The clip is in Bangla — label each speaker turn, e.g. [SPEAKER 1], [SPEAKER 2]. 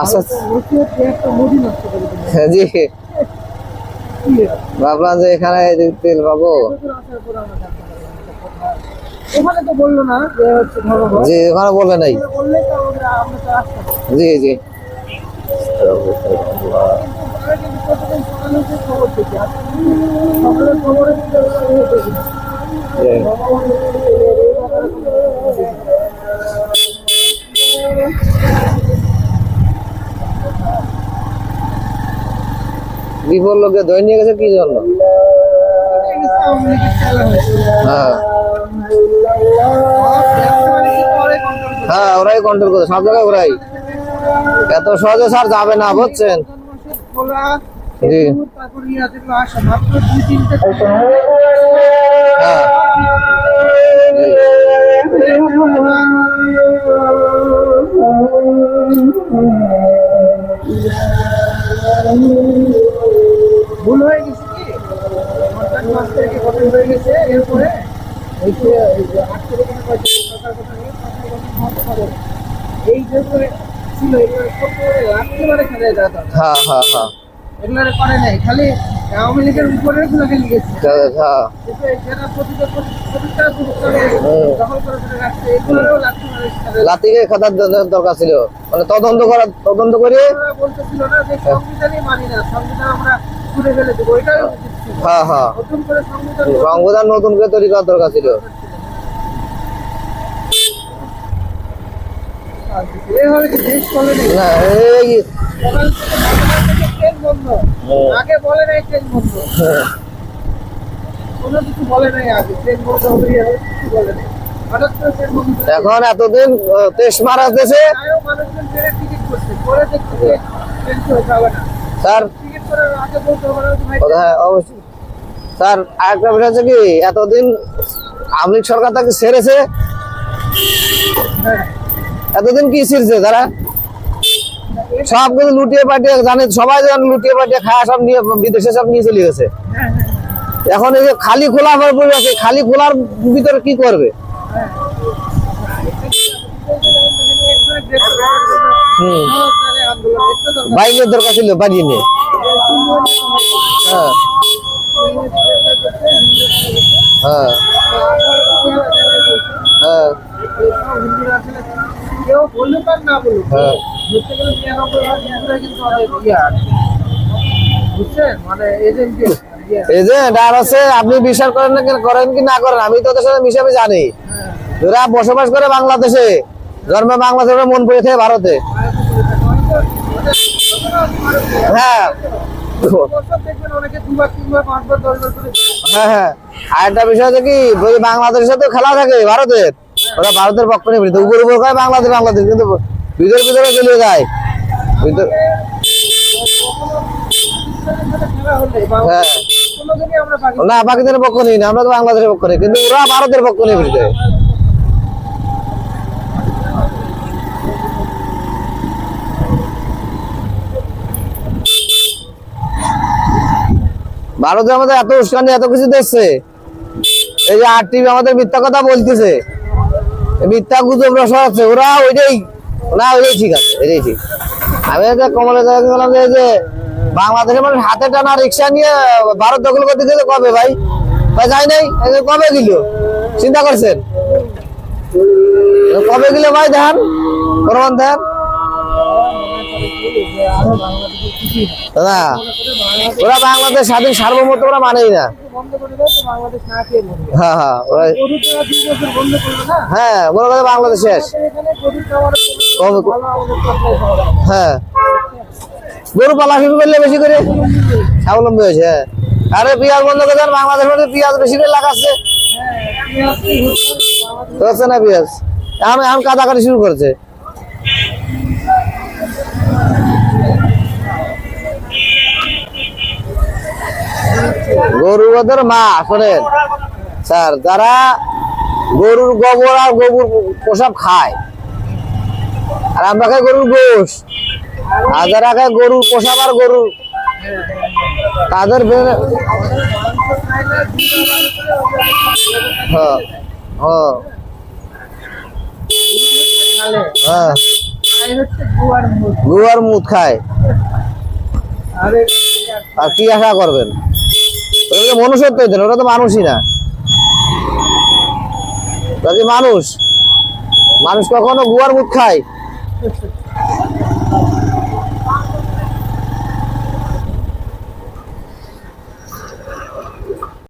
[SPEAKER 1] আচ্ছা হ্যাঁ, জি ভাবলাম যে এখানে তেল পাবো
[SPEAKER 2] কতদূর আসার পরে আমরা জানতে পারলাম এটা
[SPEAKER 1] বিপদ লোকে দই নিয়ে গেছে কি জন্য। হ্যাঁ? হ্যাঁ ওরাই কন্ট্রোল করে সব জায়গায় ওরাই এত সহজে স্যার যাবে না বুঝছেন জি।
[SPEAKER 2] খেজুর, তারপর ইয়া
[SPEAKER 1] হয়ে
[SPEAKER 2] গেছে এরপরে এই যে এই যে ছিল এগুলো খেলে
[SPEAKER 1] হ্যাঁ হ্যাঁ হ্যাঁ।
[SPEAKER 2] এগুলো করে নাই খালি আওয়ামী লীগের উপরে গুলোকে লিখেছে।
[SPEAKER 1] হ্যাঁ
[SPEAKER 2] যারা
[SPEAKER 1] লাতিকে খাতার দরকার ছিল। মানে তদন্ত করা তদন্ত করে
[SPEAKER 2] বলতেছিল না যে সংবিধানই মানি না সংবিধান আমরা ছুড়ে ফেলে দেবো এটাই
[SPEAKER 1] হ্যাঁ হ্যাঁ।
[SPEAKER 2] নতুন করে সংবিধান
[SPEAKER 1] নতুন করে তৈরি করার দরকার ছিল।
[SPEAKER 2] এভাবে কি দেশ চলে
[SPEAKER 1] না এই
[SPEAKER 2] সকাল থেকে নয়টা থেকে ট্রেন বন্ধ। আগে বলে নাই ট্রেন বন্ধ। কোনো কিছু বলে নাই আগে। ট্রেন বন্ধ হবে কিছু বলে নাই। হঠাৎ করে ট্রেন বন্ধ করে
[SPEAKER 1] এখন এতদিন মারাজ দেশে স্যার হ্যাঁ স্যার, আরেকটা বিষয় হচ্ছে কি, এতদিন আওয়ামী সরকার তাকে
[SPEAKER 2] হ্যাঁ
[SPEAKER 1] এতদিন কি ছিড়ছে তারা লুটিয়ে পাটিয়ে জানে, সবাই জানে লুটিয়ে পাটিয়ে সব নিয়ে, বিদেশে সব নিয়ে চলে গেছে। এখন এই যে খালি খোলা পড়ে আছে, খালি খোলার ভিতরে কি করবে? বাইকের দরকার ছিল বাড়িয়ে নিয়ে। আপনি বিশ্বাস করেন না করেন কি না করেন, আমি তো ওদের সাথে মিশামি জানি। ওরা বসবাস করে বাংলাদেশে জন্মে বাংলাদেশে মন পড়ে থাকে ভারতে। হ্যাঁ। হ্যাঁ হ্যাঁ। আর একটা বিষয় হচ্ছে কি বাংলাদেশের খেলা থাকে, ভারতের। ওরা ভারতের পক্ষ নিয়ে বাংলাদেশ কিন্তু ভিতরে যায়। হ্যাঁ। না, পাকিস্তানের পক্ষ নিই না, আমরা তো বাংলাদেশের পক্ষ নিই কিন্তু ওরা ভারতের পক্ষ নিয়ে ভারতে আমাদের এত উস্কানি, এত কিছু দেখছে এই যে আর টিভি আমাদের মিথ্যা কথা বলতেছে। মিথ্যা গুজব রসাচ্ছে। ওরা ওইটাই না ওইটাই ঠিক আছে, এটাই ঠিক। আমি যে কমলে বললাম যে যে বাংলাদেশের মানুষ হাতে টানা রিক্সা নিয়ে ভারত দখল করতে গেলে কবে ভাই? ভাই যাই নাই? কবে দিল চিন্তা করছেন? কবে গেলে ভাই দেখান প্রমাণ দেখান না ওরা বাংলাদেশ স্বাধীন সার্বভৌমত্ব ওরা মানেই না। হ্যাঁ হ্যাঁ ওরা-
[SPEAKER 2] না
[SPEAKER 1] হ্যাঁ বাংলাদেশ শেষ। হ্যাঁ। গরু পালা শুরু করলে বেশি করে স্বাবলম্বী হয়েছে হ্যাঁ। আরে পেঁয়াজ বন্ধ করে বাংলাদেশ মধ্যে পেঁয়াজ বেশি করে লাগাচ্ছে।
[SPEAKER 2] হ্যাঁ, হচ্ছে,
[SPEAKER 1] না পেঁয়াজ? এখন এখন কাটাকাটি শুরু করেছে। গরু ওদের মা, শোনেন। স্যার, যারা গরুর গোবর আর গোবর পোশাক খায়, আর আমরা খাই গরুর গোশ, আর যারা খায় গরুর পোশাক আর গরু তাদের হ্যাঁ হ্যাঁ। হ্যাঁ।
[SPEAKER 2] গুয়ার
[SPEAKER 1] মুদ খায়।
[SPEAKER 2] আর
[SPEAKER 1] কি আশা করবেন? তো মনুষ্যত্ব হইতে ওরা তো মানুষই না। মানুষ। মানুষ কখনো গুয়ার মুখ খায়।